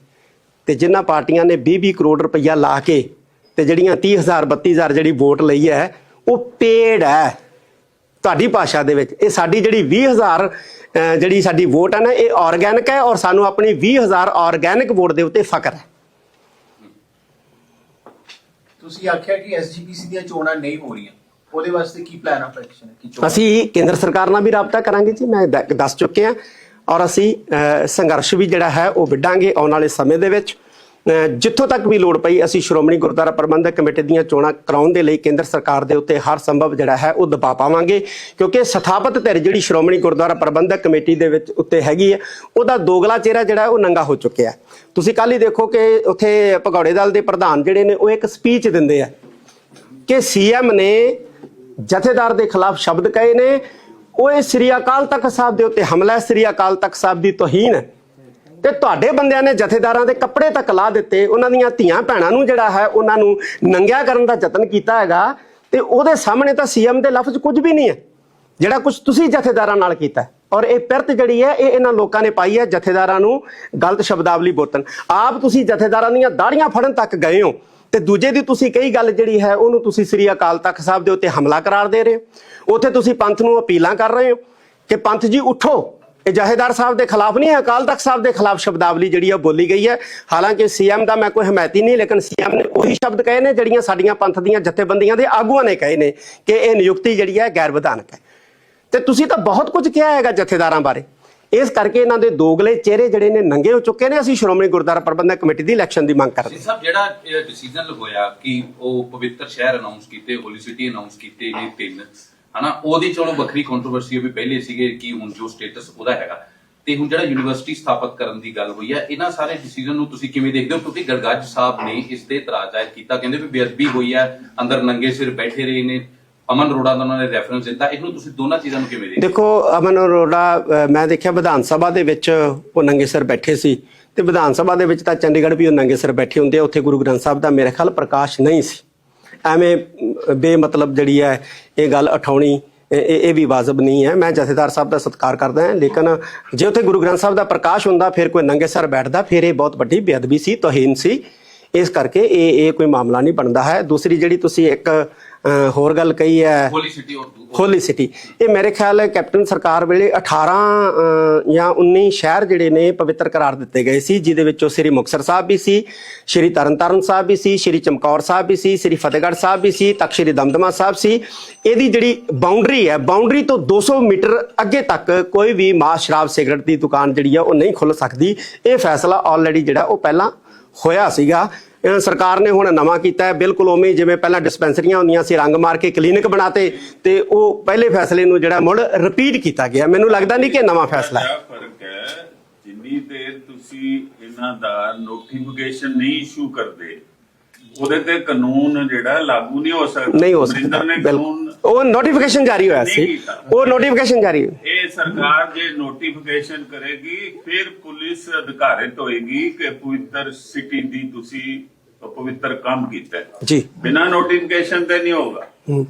ਤੇ ਜਿਨ੍ਹਾਂ ਪਾਰਟੀਆਂ ਨੇ 20-20 ਕਰੋੜ ਰੁਪਈਆ ਲਾ ਕੇ ਤੇ ਜਿਹੜੀਆਂ 30000 32000 ਜਿਹੜੀ ਵੋਟ ਲਈ ਹੈ ਉਹ ਪੇਡ ਹੈ ਤੁਹਾਡੀ ਭਾਸ਼ਾ ਦੇ ਵਿੱਚ। ਇਹ ਸਾਡੀ ਜਿਹੜੀ 20000 ਅਹ, ਜਿਹੜੀ ਸਾਡੀ ਵੋਟ ਹੈ ਨਾ ਇਹ ਆਰਗੈਨਿਕ ਹੈ ਔਰ ਸਾਨੂੰ ਆਪਣੀ 20000 ਆਰਗੈਨਿਕ ਵੋਟ ਦੇ ਉੱਤੇ ਫਖਰ ਹੈ। ਤੁਸੀਂ ਆਖਿਆ ਕਿ ਐਸਜੀਪੀਸੀ ਦੀਆਂ ਚੋਣਾਂ ਨਹੀਂ ਹੋ ਰਹੀਆਂ। ਉਹਦੇ ਵਾਸਤੇ ਕੀ ਪਲਾਨ ਆਫ ਐਕਸ਼ਨ ਹੈ ਕੀ ਚੋਣ? ਅਸੀਂ ਕੇਂਦਰ ਸਰਕਾਰ ਨਾਲ ਵੀ ਰਾਬਤਾ ਕਰਾਂਗੇ ਜੀ ਮੈਂ ਦ- ਦੱਸ ਚੁੱਕਿਆ ਔਰ ਅਸੀਂ ਅਹ, ਸੰਘਰਸ਼ ਵੀ ਜਿਹੜਾ ਹੈ ਉਹ ਵਿੱਢਾਂਗੇ ਆਉਣ ਵਾਲੇ ਸਮੇਂ ਦੇ ਵਿੱਚ। ਅਹ, ਜਿੱਥੋਂ ਤੱਕ ਵੀ ਲੋੜ ਪਈ ਅਸੀਂ ਸ਼੍ਰੋਮਣੀ ਗੁਰਦੁਆਰਾ ਪ੍ਰਬੰਧਕ ਕਮੇਟੀ ਦੀਆਂ ਚੋਣਾਂ ਕਰਾਉਣ ਦੇ ਲਈ ਕੇਂਦਰ ਸਰਕਾਰ ਦੇ ਉੱਤੇ ਹਰ ਸੰਭਵ ਜਿਹੜਾ ਹੈ ਉਹ ਦਬਾਅ ਪਾਵਾਂਗੇ। ਕਿਉਂਕਿ ਸਥਾਪਿਤ ਧਿਰ ਜਿਹੜੀ ਸ਼੍ਰੋਮਣੀ ਗੁਰਦੁਆਰਾ ਪ੍ਰਬੰਧਕ ਕਮੇਟੀ ਦੇ ਵਿੱਚ ਉੱਤੇ ਹੈਗੀ ਹੈ ਉਹਦਾ ਦੋਗਲਾ ਚਿਹਰਾ ਜਿਹੜਾ ਹੈ ਉਹ ਨੰਗਾ ਹੋ ਚੁੱਕਿਆ ਹੈ। ਤੁਸੀਂ ਕੱਲ ਹੀ ਦੇਖੋ ਕਿ ਉੱਥੇ ਭਗੌੜੇ ਦਲ ਦੇ ਪ੍ਰਧਾਨ ਜਿਹੜੇ ਨੇ ਉਹ ਇੱਕ ਸਪੀਚ ਦਿੰਦੇ ਆ ਕਿ ਸੀਐਮ ਨੇ ਜਥੇਦਾਰ ਦੇ ਖਿਲਾਫ ਸ਼ਬਦ ਕਹੇ ਨੇ। ਉਹ ਇਹ ਸ੍ਰੀ ਅਕਾਲ ਤਖਤ ਸਾਹਿਬ ਦੇ ਉੱਤੇ ਹਮਲਾ ਸ੍ਰੀ ਅਕਾਲ ਤਖਤ ਸਾਹਿਬ ਦੀ ਤੋਹੀਨ ਹੈ। ਤੇ ਤੁਹਾਡੇ ਬੰਦਿਆਂ ਨੇ ਜਥੇਦਾਰਾਂ ਦੇ ਕੱਪੜੇ ਤੱਕ ਲਾ ਦਿੱਤੇ। ਉਹਨਾਂ ਦੀਆਂ ਧੀਆਂ ਭੈਣਾਂ ਨੂੰ ਜਿਹੜਾ ਹੈ, ਉਹਨਾਂ ਨੂੰ ਨੰਗਿਆ ਕਰਨ ਦਾ ਯਤਨ ਕੀਤਾ ਹੈਗਾ। ਤੇ ਉਹਦੇ ਸਾਹਮਣੇ ਤਾਂ ਸੀਐਮ ਦੇ ਲਫ਼ਜ਼ ਕੁਝ ਵੀ ਨਹੀਂ ਹੈ। ਜਿਹੜਾ ਕੁਝ ਤੁਸੀਂ ਜਥੇਦਾਰਾਂ ਨਾਲ ਕੀਤਾ ਔਰ ਇਹ ਪਿਰਤ ਜਿਹੜੀ ਹੈ, ਇਹ ਇਹਨਾਂ ਲੋਕਾਂ ਨੇ ਪਾਈ ਹੈ ਜਥੇਦਾਰਾਂ ਨੂੰ ਗਲਤ ਸ਼ਬਦਾਵਲੀ ਬੋਤਨ ਆਪ ਤੁਸੀਂ ਜਥੇਦਾਰਾਂ ਦੀਆਂ ਦਾੜੀਆਂ ਫੜਨ ਤੱਕ ਗਏ ਹੋ। ਤੇ ਦੂਜੇ ਦੀ ਤੁਸੀਂ ਕਈ ਗੱਲ ਜਿਹੜੀ ਹੈ, ਉਹਨੂੰ ਤੁਸੀਂ ਸ੍ਰੀ ਅਕਾਲ ਤਖਤ ਸਾਹਿਬ ਦੇ ਉੱਤੇ ਹਮਲਾ ਕਰਾਰ ਦੇ ਰਹੇ ਹੋ। ਉੱਥੇ ਤੁਸੀਂ ਪੰਥ ਨੂੰ ਅਪੀਲਾਂ ਕਰ ਰਹੇ ਹੋ ਕਿ ਪੰਥ ਜੀ ਉਠੋ। ਇਹ ਜਹੇਦਾਰ ਸਾਹਿਬ ਦੇ ਖਿਲਾਫ ਨਹੀਂ ਹੈ, ਅਕਾਲ ਤਖਤ ਸਾਹਿਬ ਦੇ ਖਿਲਾਫ ਸ਼ਬਦਾਵਲੀ ਜਿਹੜੀ ਆ ਬੋਲੀ ਗਈ ਹੈ। ਹਾਲਾਂਕਿ ਸੀਐਮ ਦਾ ਮੈਂ ਕੋਈ ਹਮਾਇਤੀ ਨਹੀਂ, ਲੇਕਿਨ ਸੀਐਮ ਨੇ ਉਹੀ ਸ਼ਬਦ ਕਹੇ ਨੇ ਜਿਹੜੀਆਂ ਸਾਡੀਆਂ ਪੰਥ ਦੀਆਂ ਜਥੇਬੰਦੀਆਂ ਦੇ ਆਗੂਆਂ ਨੇ ਕਹੇ ਨੇ ਕਿ ਇਹ ਨਿਯੁਕਤੀ ਜਿਹੜੀ ਹੈ ਗੈਰ ਵਿਧਾਨਕ ਹੈ। ਤੇ ਤੁਸੀਂ ਤਾਂ ਬਹੁਤ ਕੁਝ ਕਿਹਾ ਹੈਗਾ ਜਥੇਦਾਰਾਂ ਬਾਰੇ। ਇਸ ਕਰਕੇ ਇਹਨਾਂ ਦੇ ਦੋਗਲੇ ਚਿਹਰੇ ਜਿਹੜੇ ਨੇ ਨੰਗੇ ਹੋ ਚੁੱਕੇ ਨੇ। ਅਸੀਂ ਸ਼੍ਰੋਮਣੀ ਗੁਰਦੁਆਰਾ ਪ੍ਰਬੰਧਕ ਕਮੇਟੀ ਦੀ ਇਲੈਕਸ਼ਨ ਦੀ ਮੰਗ ਕਰਦੇ ਜੀ ਸਾਹਿਬ, ਜਿਹੜਾ ਡਿਸੀਜਨ ਹੋਇਆ ਕਿ ਉਹ ਪਵਿੱਤਰ ਸ਼ਹਿਰ ਅਨਾਉਂਸ ਕੀਤੇ ਹੋਲੀ ਸਿਟੀ ਅਨਾਉਂਸ ਕੀਤੇ ਨੇ ਤਿੰਨ, ਹਨਾ? ਉਹਦੀ ਚਲੋ ਵੱਖਰੀ ਕੰਟਰੋਵਰਸੀ ਵੀ ਪਹਿਲੇ ਸੀਗੇ ਕਿ ਹੁਣ ਜੋ ਸਟੇਟਸ ਉਹਦਾ ਹੈਗਾ। ਤੇ ਹੁਣ ਜਿਹੜਾ ਯੂਨੀਵਰਸਿਟੀ ਸਥਾਪਿਤ ਕਰਨ ਦੀ ਗੱਲ ਹੋਈ ਹੈ ਇਹਨਾਂ ਸਾਰੇ ਡਿਸੀਜਨ ਨੂੰ ਤੁਸੀਂ ਕਿਵੇਂ ਦੇਖਦੇ ਹੋ? ਕਿਉਂਕਿ ਗੜਗੱਜ ਸਾਹਿਬ ਨੇ ਇਸ ਤੇ ਇਤਰਾਜ਼ ਜ਼ਾਹਿਰ ਕੀਤਾ। ਕਹਿੰਦੇ ਵੀ ਬੇਅਦਬੀ ਹੋਈ ਹੈ ਅੰਦਰ ਨੰਗੇ ਸਿਰ ਬੈਠੇ ਰਹੇ ਨੇ। ਅਮਨ ਅਰੋੜਾ ਦਾ ਉਹਨਾਂ ਨੇ ਰੈਫਰੈਂਸ ਦਿੱਤਾ। ਇਹਨੂੰ ਤੁਸੀਂ ਦੋਨਾਂ ਚੀਜ਼ਾਂ ਨੂੰ ਕਿਵੇਂ ਦੇਖਦੇ ਦੇਖੋ, ਅਮਨ ਅਰੋੜਾ ਮੈਂ ਦੇਖਿਆ ਵਿਧਾਨ ਸਭਾ ਦੇ ਵਿੱਚ ਉਹ ਨੰਗੇ ਸਰ ਬੈਠੇ ਸੀ ਤੇ ਵਿਧਾਨ ਸਭਾ ਦੇ ਵਿੱਚ ਤਾਂ ਚੰਡੀਗੜ੍ਹ ਵੀ ਉਹ ਨੰਗੇ ਸਿਰ ਬੈਠੇ ਹੁੰਦੇ ਆ। ਉੱਥੇ ਗੁਰੂ ਗ੍ਰੰਥ ਸਾਹਿਬ ਦਾ ਮੇਰੇ ਖਿਆਲ ਪ੍ਰਕਾਸ਼ ਨਹੀਂ ਸੀ। ਐਵੇਂ ਬੇਮਤਲਬ ਜਿਹੜੀ ਹੈ, ਇਹ ਗੱਲ ਉਠਾਉਣੀ ਇਹ, ਇਹ- ਵੀ ਵਾਜਬ ਨਹੀਂ ਹੈ। ਮੈਂ ਜਥੇਦਾਰ ਸਾਹਿਬ ਦਾ ਸਤਿਕਾਰ ਕਰਦਾ ਹਾਂ, ਲੇਕਿਨ ਜੇ ਉੱਥੇ ਗੁਰੂ ਗ੍ਰੰਥ ਸਾਹਿਬ ਦਾ ਪ੍ਰਕਾਸ਼ ਹੁੰਦਾ, ਫਿਰ ਕੋਈ ਨੰਗੇ ਸਰ ਬੈਠਦਾ, ਫਿਰ ਇਹ ਬਹੁਤ ਵੱਡੀ ਬੇਅਦਬੀ ਸੀ, ਤੋਹੀਨ ਸੀ। ਇਸ ਕਰਕੇ ਇਹ ਇਹ ਕੋਈ ਮਾਮਲਾ ਨਹੀਂ ਬਣਦਾ ਹੈ। ਦੂਸਰੀ ਜਿਹੜੀ ਤੁਸੀਂ ਇੱਕ ਅ, ਹੋਰ ਗੱਲ ਕਹੀ ਹੈ। ਹੋਲੀ ਸਿਟੀ ਔਰ ਹੋਲੀ ਸਿਟੀ। ਇਹ ਮੇਰੇ ਖਿਆਲ ਹੈ ਕੈਪਟਨ ਸਰਕਾਰ ਵੇਲੇ 18 ਅ, ਜਾਂ 19 ਸ਼ਹਿਰ ਜਿਹੜੇ ਨੇ ਪਵਿੱਤਰ ਕਰਾਰ ਦਿੱਤੇ ਗਏ ਸੀ ਜਿਹਦੇ ਵਿੱਚੋਂ ਸ੍ਰੀ ਮੁਕਤਸਰ ਸਾਹਿਬ ਵੀ ਸੀ ਸ੍ਰੀ ਤਰਨਤਾਰਨ ਸਾਹਿਬ ਵੀ ਸੀ ਸ੍ਰੀ ਚਮਕੌਰ ਸਾਹਿਬ ਵੀ ਸੀ ਸ੍ਰੀ ਫਤਿਹਗੜ੍ਹ ਸਾਹਿਬ ਵੀ ਸੀ ਤਖਤ ਸ੍ਰੀ ਦਮਦਮਾ ਸਾਹਿਬ ਸੀ। ਇਹਦੀ ਜਿਹੜੀ ਬਾਉਂਡਰੀ ਹੈ ਬਾਉਂਡਰੀ ਤੋਂ 200 ਮੀਟਰ ਅੱਗੇ ਤੱਕ ਕੋਈ ਵੀ ਮਾਸ ਸ਼ਰਾਬ ਸਿਗਰਟ ਦੀ ਦੁਕਾਨ ਜਿਹੜੀ ਆ ਉਹ ਨਹੀਂ ਖੁੱਲ ਸਕਦੀ। ਇਹ ਫੈਸਲਾ ਆਲਰੇਡੀ ਜਿਹੜਾ ਉਹ ਪਹਿਲਾਂ ਹੋਇਆ ਸੀਗਾ। ਸਰਕਾਰ ਨੇ ਹੁਣ ਨਵਾਂ ਕੀਤਾ ਹੈ। ਬਿਲਕੁਲ ਉਵੇਂ ਜਿਵੇਂ ਪਹਿਲਾਂ ਡਿਸਪੈਂਸਰੀਆਂ ਹੁੰਦੀਆਂ ਸੀ ਰੰਗ ਮਾਰ ਕੇ ਕਲੀਨਿਕ ਬਣਾਤੇ ਤੇ ਉਹ ਪਹਿਲੇ ਫੈਸਲੇ ਨੂੰ ਜਿਹੜਾ ਮੁੜ ਰਿਪੀਟ ਕੀਤਾ ਗਿਆ। ਮੈਨੂੰ ਲੱਗਦਾ ਨਹੀਂ ਕਿ ਨਵਾਂ ਫੈਸਲਾ ਹੈ। ਇਹ ਫ਼ਰਕ ਹੈ? ਜਿੰਨੀ ਦੇਰ ਤੁਸੀਂ ਇਹਨਾਂ ਦਾ ਨੋਟੀਫਿਕੇਸ਼ਨ ਨਹੀਂ ਇਸ਼ੂ ਕਰਦੇ ਉਹਦੇ ਤੇ ਕਾਨੂੰਨ ਜਿਹੜਾ ਲਾਗੂ ਨਹੀਂ ਹੋ ਸਕਦਾ। ਨਹੀਂ ਹੋ ਸਕਦਾ। ਉਹ ਨੋਟੀਫਿਕੇਸ਼ਨ ਜਾਰੀ ਹੋਇਆ ਸੀ। ਉਹ ਨੋਟੀਫਿਕੇਸ਼ਨ ਜਾਰੀ। ਇਹ ਸਰਕਾਰ ਜੇ ਨੋਟੀਫਿਕੇਸ਼ਨ ਕਰੇਗੀ ਫਿਰ ਪੁਲਿਸ ਅਧਿਕਾਰਿਤ ਹੋਏਗੀ ਕਿ ਪਵਿੱਤਰ ਸਿਟੀ ਦੀ ਤੁਸੀਂ ਪਵਿੱਤਰ ਕੰਮ ਕੀਤਾ। ਜੀ। ਬਿਨਾਂ ਨੋਟੀਫਿਕੇਸ਼ਨ ਤੇ ਨਹੀਂ ਹੋਗਾ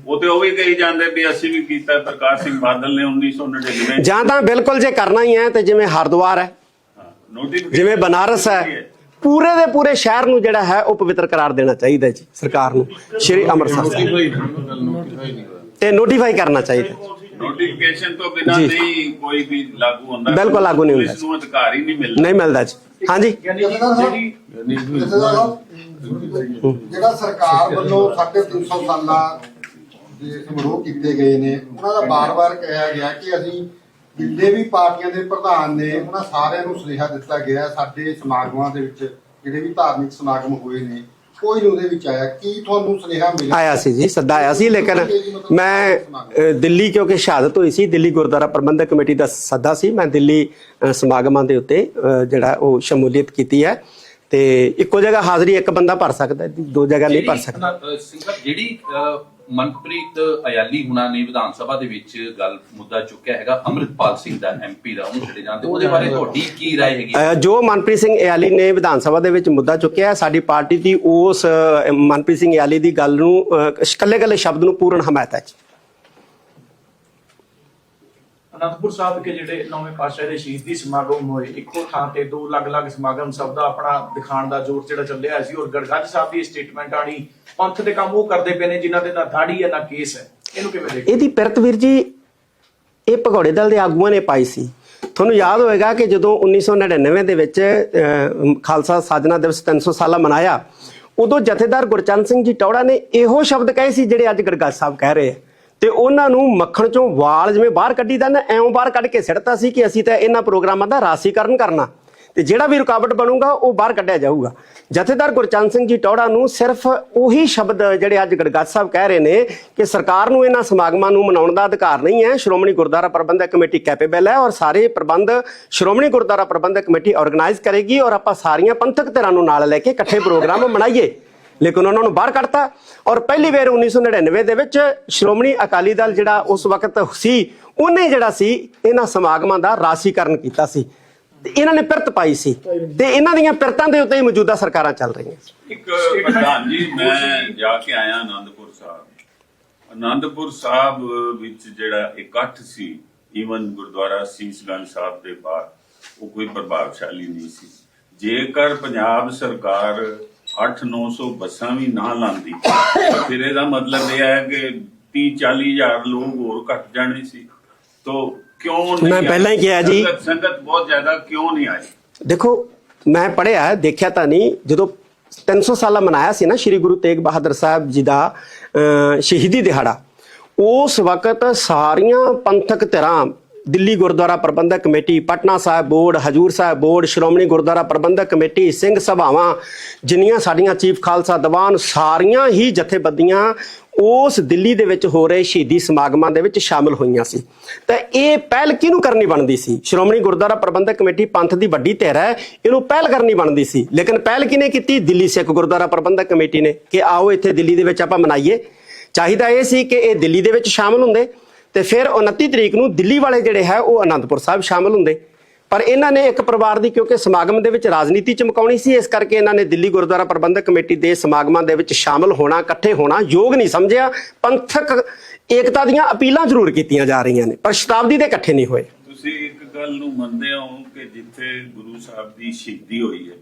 ਉਹ ਤੇ ਉਹ ਵੀ ਕਹੀ ਜਾਂਦੇ ਵੀ ਅਸੀਂ ਵੀ ਕੀਤਾ। ਪ੍ਰਕਾਸ਼ ਸਿੰਘ ਬਾਦਲ ਨੇ 1999 ਜਾਂ ਤਾਂ ਬਿਲਕੁਲ ਜੇ ਕਰਨਾ ਹੀ ਹੈ ਤੇ ਜਿਵੇਂ ਹਰਿਦੁਆਰ ਹੈ ਜਿਵੇਂ ਬਨਾਰਸ ਹੈ ਪੂਰੇ ਦੇ ਪੂਰੇ ਸ਼ਹਿਰ ਨੂੰ ਜਿਹੜਾ ਹੈ ਉਹ ਪਵਿੱਤਰ ਕਰਾਰ ਦੇਣਾ ਚਾਹੀਦਾ ਜੀ ਸਰਕਾਰ ਨੂੰ ਸ਼੍ਰੀ ਅੰਮ੍ਰਿਤਸਰ ਤੇ ਨੋਟੀਫਾਈ ਕਰਨਾ ਚਾਹੀਦਾ। ਨੋਟੀਫਿਕੇਸ਼ਨ ਤੋਂ ਬਿਨਾਂ ਜੀ। ਨਹੀਂ ਕੋਈ ਵੀ ਲਾਗੂ ਹੁੰਦਾ। ਬਿਲਕੁਲ ਲਾਗੂ ਨਹੀਂ ਹੁੰਦਾ। ਪੁਲਿਸ ਨੂੰ ਅਧਿਕਾਰ ਹੀ ਨਹੀਂ ਮਿਲਦਾ। ਨਹੀਂ ਮਿਲਦਾ ਜੀ। ਹਾਂਜੀ? ਯਾਨੀ ਕਿ ਜਿਹੜੀ ਜਥੇਦਾਰ ਸਾਹਿਬ, ਜਿਹੜਾ ਸਰਕਾਰ ਵੱਲੋਂ 350 ਸਾਲਾਂ ਦੇ ਸਮਾਰੋਹ ਕੀਤੇ ਗਏ ਨੇ ਉਹਨਾਂ ਦਾ ਬਾਰ-ਬਾਰ ਕਿਹਾ ਗਿਆ ਕਿ ਅਸੀਂ ਜਿੰਨੇ ਵੀ ਪਾਰਟੀਆਂ ਦੇ ਪ੍ਰਧਾਨ ਨੇ ਉਹਨਾਂ ਸਾਰਿਆਂ ਨੂੰ ਸੁਨੇਹਾ ਦਿੱਤਾ ਗਿਆ ਸਾਡੇ ਸਮਾਗਮਾਂ ਦੇ ਵਿੱਚ ਜਿਹੜੇ ਵੀ ਧਾਰਮਿਕ ਸਮਾਗਮ ਹੋਏ ਨੇ। ਕੋਈ ਨਹੀਂ ਉਹਦੇ ਵਿੱਚ ਆਇਆ। ਕੀ ਤੁਹਾਨੂੰ ਸੁਨੇਹਾ ਮਿਲਿਆ? ਆਇਆ ਸੀ ਜੀ ਸੱਦਾ ਆਇਆ ਸੀ ਲੇਕਿਨ ਮੈਂ ਅ, ਦਿੱਲੀ ਕਿਉਂਕਿ ਸ਼ਹਾਦਤ ਹੋਈ ਸੀ ਦਿੱਲੀ ਗੁਰਦੁਆਰਾ ਪ੍ਰਬੰਧਕ ਕਮੇਟੀ ਦਾ ਸੱਦਾ ਸੀ। ਮੈਂ ਦਿੱਲੀ ਅ, ਸਮਾਗਮਾਂ ਦੇ ਉੱਤੇ ਅ, ਜਿਹੜਾ ਉਹ ਸ਼ਮੂਲੀਅਤ ਕੀਤੀ ਹੈ। ਤੇ ਇੱਕੋ ਜਗ੍ਹਾ ਹਾਜ਼ਰੀ ਇੱਕ ਬੰਦਾ ਭਰ ਸਕਦਾ ਹੈ, ਦੋ ਜਗ੍ਹਾ ਨਹੀਂ ਭਰ ਸਕਦਾ। ਜਿਹੜੀ ਅ, ਮਨਪ੍ਰੀਤ ਅਯਾਲੀ ਹੁਣਾਂ ਨੇ ਵਿਧਾਨ ਸਭਾ ਦੇ ਵਿੱਚ ਗੱਲ ਮੁੱਦਾ ਚੁੱਕਿਆ ਹੈਗਾ ਅੰਮ੍ਰਿਤਪਾਲ ਸਿੰਘ ਦਾ ਐਮਪੀ ਦਾ ਉਹਨੂੰ ਛੱਡੇ ਜਾਣ ਤੇ ਉਹਦੇ ਬਾਰੇ ਤੁਹਾਡੀ ਕੀ رائے ਹੈਗੀ ਅ, ਜੋ ਮਨਪ੍ਰੀਤ ਸਿੰਘ ਇਆਲੀ ਨੇ ਵਿਧਾਨ ਸਭਾ ਦੇ ਵਿੱਚ ਮੁੱਦਾ ਚੁੱਕਿਆ ਹੈ, ਸਾਡੀ ਪਾਰਟੀ ਦੀ ਉਸ ਅ, ਮਨਪ੍ਰੀਤ ਸਿੰਘ ਇਆਲੀ ਦੀ ਗੱਲ ਨੂੰ ਇਕੱਲੇ-ਇਕੱਲੇ ਸ਼ਬਦ ਨੂੰ ਪੂਰਨ ਹਮਾਇਤ ਹੈ ਜੀ ਅਨੰਦਪੁਰ ਸਾਹਿਬ ਕੇ ਜਿਹੜੇ ਨੌਵੇਂ ਪਾਤਸ਼ਾਹ ਦੇ ਸ਼ਹੀਦੀ ਸਮਾਗਮ ਹੋਏ, ਇੱਕੋ ਥਾਂ ਤੇ ਦੋ ਅਲੱਗ-ਅਲੱਗ ਸਮਾਗਮ ਸਭ ਦਾ ਆਪਣਾ ਦਿਖਾਣ ਦਾ ਜ਼ੋਰ ਜਿਹੜਾ ਚੱਲਿਆ ਸੀ ਔਰ ਗੜਗੱਜ ਸਾਹਿਬ ਦੀ ਸਟੇਟਮੈਂਟ ਆਣੀ ਪੰਥ ਦੇ ਕੰਮ ਉਹ ਕਰਦੇ ਪਏ ਨੇ ਜਿਨ੍ਹਾਂ ਦੇ ਨਾ ਦਾੜੀ ਹੈ, ਨਾ ਕੇਸ ਹੈ। ਇਹਨੂੰ ਕਿਵੇਂ ਦੇਖਦੇ ਇਹਦੀ ਪਿਰਤ ਵੀਰ ਜੀ, ਇਹ ਭਗੌੜੇ ਦਲ ਦੇ ਆਗੂਆਂ ਨੇ ਪਾਈ ਸੀ। ਤੁਹਾਨੂੰ ਯਾਦ ਹੋਏਗਾ ਕਿ ਜਦੋਂ 1999 ਦੇ ਵਿੱਚ ਖਾਲਸਾ ਸਾਜਨਾ ਦਿਵਸ 300 ਸਾਲਾ ਮਨਾਇਆ, ਉਦੋਂ ਜਥੇਦਾਰ ਗੁਰਚੰਦ ਸਿੰਘ ਜੀ ਟੌੜਾ ਨੇ ਇਹੋ ਸ਼ਬਦ ਕਹੇ ਸੀ ਜਿਹੜੇ ਅੱਜ ਗੜਗੱਜ ਸਾਹਿਬ ਕਹਿ ਰਹੇ ਆ। ਤੇ ਉਹਨਾਂ ਨੂੰ ਮੱਖਣ ਚੋਂ ਵਾਲ ਜਿਵੇਂ ਬਾਹਰ ਕੱਢੀ ਦਾ ਨਾ ਐਵੇਂ ਬਾਹਰ ਕੱਢ ਕੇ ਸਿੱਟਤਾ ਸੀ ਕਿ ਅਸੀਂ ਤਾਂ ਇਹਨਾਂ ਪ੍ਰੋਗਰਾਮਾਂ ਦਾ ਰਾਸੀਕਰਨ ਕਰਨਾ। ਤੇ ਜਿਹੜਾ ਵੀ ਰੁਕਾਵਟ ਬਣੂਗਾ, ਉਹ ਬਾਹਰ ਕੱਢਿਆ ਜਾਊਗਾ। ਜਥੇਦਾਰ ਗੁਰਚੰਦ ਸਿੰਘ ਜੀ ਟੌੜਾ ਨੂੰ ਸਿਰਫ ਉਹੀ ਸ਼ਬਦ ਜਿਹੜੇ ਅੱਜ ਗੜਗੱਜ ਸਾਹਿਬ ਕਹਿ ਰਹੇ ਨੇ ਕਿ ਸਰਕਾਰ ਨੂੰ ਇਹਨਾਂ ਸਮਾਗਮਾਂ ਨੂੰ ਮਨਾਉਣ ਦਾ ਅਧਿਕਾਰ ਨਹੀਂ ਹੈ। ਸ਼੍ਰੋਮਣੀ ਗੁਰਦੁਆਰਾ ਪ੍ਰਬੰਧਕ ਕਮੇਟੀ ਕੈਪੇਬਲ ਹੈ ਔਰ ਸਾਰੇ ਪ੍ਰਬੰਧ ਸ਼੍ਰੋਮਣੀ ਗੁਰਦੁਆਰਾ ਪ੍ਰਬੰਧਕ ਕਮੇਟੀ ਆਰਗੇਨਾਈਜ਼ ਕਰੇਗੀ ਔਰ ਆਪਾਂ ਸਾਰੀਆਂ ਪੰਥਕ ਧਿਰਾਂ ਨੂੰ ਨਾਲ ਲੈ ਕੇ ਇਕੱਠੇ ਪ੍ਰੋਗਰਾਮ ਮਨਾਈਏ। ਲੇਕਿਨ ਉਹਨਾਂ ਨੂੰ ਬਾਹਰ ਕੱਢਤਾ ਔਰ ਪਹਿਲੀ ਵਾਰ 1999 ਦੇ ਵਿੱਚ ਸ਼੍ਰੋਮਣੀ ਅਕਾਲੀ ਦਲ ਜਿਹੜਾ ਉਸ ਵਕਤ ਸੀ, ਉਹਨੇ ਜਿਹੜਾ ਸੀ ਇਹਨਾਂ ਸਮਾਗਮਾਂ ਦਾ ਰਾਸ਼ੀਕਰਨ ਕੀਤਾ ਸੀ ਤੇ ਇਹਨਾਂ ਨੇ ਪਿਰਤ ਪਾਈ ਸੀ ਤੇ ਇਹਨਾਂ ਦੀਆਂ ਪਿਰਤਾਂ ਦੇ ਉੱਤੇ ਹੀ ਮੌਜੂਦਾ ਸਰਕਾਰਾਂ ਚੱਲ ਰਹੀਆਂ ਇੱਕ ਪ੍ਰਧਾਨ ਜੀ, ਮੈਂ ਜਾ ਕੇ ਆਇਆ ਆਨੰਦਪੁਰ ਸਾਹਿਬ। ਆਨੰਦਪੁਰ ਸਾਹਿਬ ਵਿੱਚ ਜਿਹੜਾ ਇਕੱਠ ਸੀ ਈਵਨ ਗੁਰਦੁਆਰਾ ਸੀਸਗੰਜ ਸਾਹਿਬ ਦੇ ਬਾਹਰ, ਉਹ ਕੋਈ ਪ੍ਰਭਾਵਸ਼ਾਲੀ ਨਹੀਂ ਸੀ। ਜੇਕਰ ਪੰਜਾਬ ਸਰਕਾਰ 8-900 ਬੱਸਾਂ ਵੀ ਨਾ ਲਾਂਦੀ। ਫਿਰ ਇਹਦਾ ਮਤਲਬ ਇਹ ਹੈ ਕਿ 30-40 ਹਜ਼ਾਰ ਲੋਕ ਹੋਰ ਘਟ ਜਾਣੇ ਸੀ। ਤੋ ਕਿਉਂ ਨਹੀਂ ਮੈਂ ਪਹਿਲਾਂ ਹੀ ਕਿਹਾ ਜੀ। ਸੰਗਤ- ਬਹੁਤ ਜ਼ਿਆਦਾ ਕਿਉਂ ਨਹੀਂ ਆਈ ਦੇਖੋ ਮੈਂ ਪੜਿਆ ਦੇਖਿਆ ਤਾਂ ਨਹੀਂ। ਜਦੋਂ 300 ਸਾਲਾ ਮਨਾਇਆ ਸੀ ਨਾ ਸ੍ਰੀ ਗੁਰੂ ਤੇਗ ਬਹਾਦਰ ਸਾਹਿਬ ਜੀ ਦਾ ਸ਼ਹੀਦੀ ਦਿਹਾੜਾ ਉਸ ਵਕਤ ਸਾਰੀਆਂ ਪੰਥਕ ਧਿਰਾਂ Delhi Gurdwara Prabandhak committee, Patna Sahib board, Hazur Sahib board, Shiromani Gurdwara Prabandhak committee, Singh ਸਭਾਵਾਂ, ਜਿੰਨੀਆਂ ਸਾਡੀਆਂ ਚੀਫ ਖਾਲਸਾ ਦੀਵਾਨ, ਸਾਰੀਆਂ ਹੀ ਜਥੇਬੰਦੀਆਂ ਉਸ ਦਿੱਲੀ ਦੇ ਵਿੱਚ ਹੋ ਰਹੇ ਸ਼ਹੀਦੀ ਸਮਾਗਮਾਂ ਦੇ ਵਿੱਚ ਸ਼ਾਮਲ ਹੋਈਆਂ ਸੀ। ਤਾਂ ਇਹ ਪਹਿਲ ਕਿਹਨੂੰ ਕਰਨੀ ਬਣਦੀ ਸੀ? ਸ਼੍ਰੋਮਣੀ ਗੁਰਦੁਆਰਾ ਪ੍ਰਬੰਧਕ ਕਮੇਟੀ ਪੰਥ ਦੀ ਵੱਡੀ ਧਿਰ ਹੈ, ਇਹਨੂੰ ਪਹਿਲ ਕਰਨੀ ਬਣਦੀ ਸੀ। ਲੇਕਿਨ ਪਹਿਲ ਕਿਹਨੇ ਕੀਤੀ? ਦਿੱਲੀ ਸਿੱਖ ਗੁਰਦੁਆਰਾ ਪ੍ਰਬੰਧਕ ਕਮੇਟੀ ਨੇ ਕਿ ਆਓ ਇੱਥੇ ਦਿੱਲੀ ਦੇ ਵਿੱਚ ਆਪਾਂ ਮਨਾਈਏ। ਚਾਹੀਦਾ ਇਹ ਸੀ ਕਿ ਇਹ ਦਿੱਲੀ ਦੇ ਵਿੱਚ ਸ਼ਾਮਲ ਹੁੰਦੇ। ਤੇ ਫਿਰ 29 ਤਰੀਕ ਨੂੰ ਦਿੱਲੀ ਵਾਲੇ ਜਿਹੜੇ ਹੈ ਉਹ ਆਨੰਦਪੁਰ ਸਾਹਿਬ ਸ਼ਾਮਲ ਹੁੰਦੇ। ਪਰ ਇਹਨਾਂ ਨੇ ਇੱਕ ਪਰਿਵਾਰ ਦੀ ਕਿਉਂਕਿ ਸਮਾਗਮ ਦੇ ਵਿੱਚ ਰਾਜਨੀਤੀ ਚਮਕਾਉਣੀ ਸੀ, ਇਸ ਕਰਕੇ ਇਹਨਾਂ ਨੇ ਦਿੱਲੀ ਗੁਰਦੁਆਰਾ ਪ੍ਰਬੰਧਕ ਕਮੇਟੀ ਦੇ ਸਮਾਗਮਾਂ ਦੇ ਵਿੱਚ ਸ਼ਾਮਲ ਹੋਣਾ, ਇਕੱਠੇ ਹੋਣਾ ਯੋਗ ਨਹੀਂ ਸਮਝਿਆ। ਪੰਥਕ ਏਕਤਾ ਦੀਆਂ ਅਪੀਲਾਂ ਜ਼ਰੂਰ ਕੀਤੀਆਂ ਜਾ ਰਹੀਆਂ ਨੇ, ਪਰ ਸ਼ਤਾਬਦੀ ਦੇ ਇਕੱਠੇ ਨਹੀਂ ਹੋਏ। ਤੁਸੀਂ ਇੱਕ ਗੱਲ ਨੂੰ ਮੰਨਦੇ ਹੋ ਕਿ ਜਿੱਥੇ ਗੁਰੂ ਸਾਹਿਬ ਦੀ ਸ਼ਹੀਦੀ ਹੋਈ ਹੈ,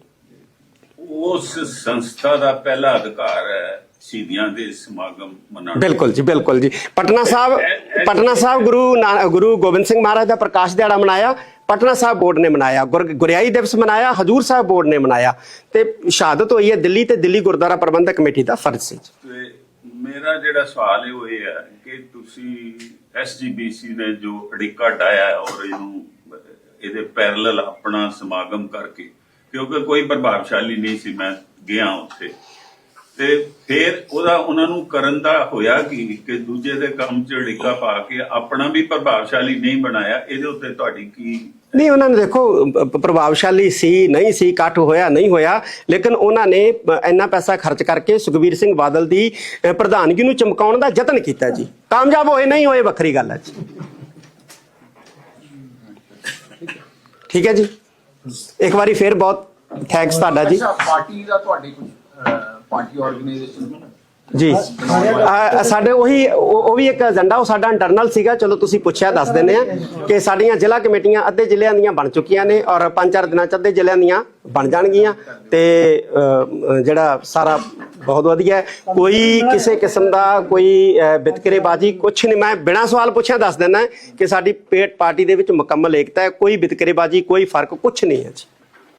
ਉਸ ਸੰਸਥਾ ਦਾ ਪਹਿਲਾ ਅਧਿਕਾਰ ਹੈ ਸ਼ਹੀਦੀਆਂ ਦੇ ਸਮਾਗਮ ਮਨਾਉਣ ਬਿਲਕੁਲ ਜੀ ਬਿਲਕੁਲ ਜੀ। ਪਟਨਾ ਸਾਹਿਬ ਪਟਨਾ ਸਾਹਿਬ ਗੁਰੂ ਗੁਰੂ ਗੋਬਿੰਦ ਸਿੰਘ ਮਹਾਰਾਜ ਦਾ ਪ੍ਰਕਾਸ਼ ਦਿਹਾੜਾ ਮਨਾਇਆ ਪਟਨਾ ਸਾਹਿਬ ਬੋਰਡ ਨੇ ਮਨਾਇਆ ਗੁਰ- ਗੁਰਿਆਈ ਦਿਵਸ ਮਨਾਇਆ ਹਜੂਰ ਸਾਹਿਬ ਬੋਰਡ ਨੇ ਮਨਾਇਆ। ਤੇ ਸ਼ਹਾਦਤ ਹੋਈ ਹੈ ਦਿੱਲੀ ਤੇ ਦਿੱਲੀ ਗੁਰਦੁਆਰਾ ਪ੍ਰਬੰਧਕ ਕਮੇਟੀ ਦਾ ਫਰਜ਼ ਸੀ ਤੇ ਮੇਰਾ ਜਿਹੜਾ ਸਵਾਲ ਇਹ ਹੈ ਕਿ ਤੁਸੀਂ ਐਸਜੀਬੀਸੀ ਨੇ ਜੋ ਅੜਿੱਕਾ ਡਾਇਆ ਔਰ ਇਹਨੂੰ ਇਹਦੇ ਪੈਰਲਲ ਆਪਣਾ ਸਮਾਗਮ ਕਰਕੇ ਕਿਉਂਕਿ ਕੋਈ ਪ੍ਰਭਾਵਸ਼ਾਲੀ ਨਹੀਂ ਸੀ ਮੈਂ ਗਿਆ ਉੱਥੇ। ਤੇ ਫਿਰ ਉਹਦਾ ਉਹਨਾਂ ਨੂੰ ਕਰਨ ਦਾ ਹੋਇਆ ਕਿ ਕਿ ਦੂਜੇ ਦੇ ਕੰਮ 'ਚ ਅੜਿੱਕਾ ਪਾ ਕੇ ਆਪਣਾ ਵੀ ਪ੍ਰਭਾਵਸ਼ਾਲੀ ਨਹੀਂ ਬਣਾਇਆ ਇਹਦੇ ਉੱਤੇ ਤੁਹਾਡੀ ਕੀ ਨਹੀਂ ਉਹਨਾਂ ਨੇ ਦੇਖੋ ਪ- ਪ੍ਰਭਾਵਸ਼ਾਲੀ ਸੀ ਨਹੀਂ ਸੀ ਇਕੱਠ ਹੋਇਆ ਨਹੀਂ ਹੋਇਆ ਲੇਕਿਨ ਉਹਨਾਂ ਨੇ ਇੰਨਾ ਪੈਸਾ ਖਰਚ ਕਰਕੇ ਸੁਖਬੀਰ ਸਿੰਘ ਬਾਦਲ ਦੀ ਅ, ਪ੍ਰਧਾਨਗੀ ਨੂੰ ਚਮਕਾਉਣ ਦਾ ਯਤਨ ਕੀਤਾ ਜੀ। ਕਾਮਯਾਬ ਹੋਏ ਨਹੀਂ ਹੋਏ ਵੱਖਰੀ ਗੱਲ ਹੈ ਜੀ। ਠੀਕ ਹੈ ਜੀ? ਇੱਕ ਵਾਰੀ ਫੇਰ ਬਹੁਤ ਥੈਂਕਸ ਤੁਹਾਡਾ ਜੀ। ਅੱਛਾ ਪਾਰਟੀ ਦਾ ਤੁਹਾਡੇ ਕੁਝ ਪਾਰਟੀ ਆਰਗੇਨਾਈਜੇਸ਼ਨ ਜੀ। ਅ, ਸਾਡੇ ਉਹੀ ਉਹ ਉਹ ਵੀ ਇੱਕ ਏਜੰਡਾ ਉਹ ਸਾਡਾ ਇੰਟਰਨਲ ਸੀਗਾ। ਚਲੋ ਤੁਸੀਂ ਪੁੱਛਿਆ ਦੱਸ ਦਿੰਦੇ ਆ ਕਿ ਸਾਡੀਆਂ ਜ਼ਿਲ੍ਹਾ ਕਮੇਟੀਆਂ ਅੱਧੇ ਜ਼ਿਲ੍ਹਿਆਂ ਦੀਆਂ ਬਣ ਚੁੱਕੀਆਂ ਨੇ ਔਰ ਪੰਜ ਚਾਰ ਦਿਨਾਂ ਚ ਅੱਧੇ ਜ਼ਿਲ੍ਹਿਆਂ ਦੀਆਂ ਬਣ ਜਾਣਗੀਆਂ। ਤੇ ਅ, ਜਿਹੜਾ ਸਾਰਾ ਬਹੁਤ ਵਧੀਆ ਹੈ। ਕੋਈ ਕਿਸੇ ਕਿਸਮ ਦਾ ਕੋਈ ਅ, ਵਿਤਕਰੇਬਾਜ਼ੀ ਕੁਛ ਨਹੀਂ। ਮੈਂ ਬਿਨਾਂ ਸਵਾਲ ਪੁੱਛਿਆ ਦੱਸ ਦਿੰਦਾ ਕਿ ਸਾਡੀ ਪੇਟ ਪਾਰਟੀ ਦੇ ਵਿੱਚ ਮੁਕੰਮਲ ਏਕਤਾ ਹੈ। ਕੋਈ ਵਿਤਕਰੇਬਾਜ਼ੀ ਕੋਈ ਫ਼ਰਕ ਕੁਛ ਨਹੀਂ ਹੈ ਜੀ।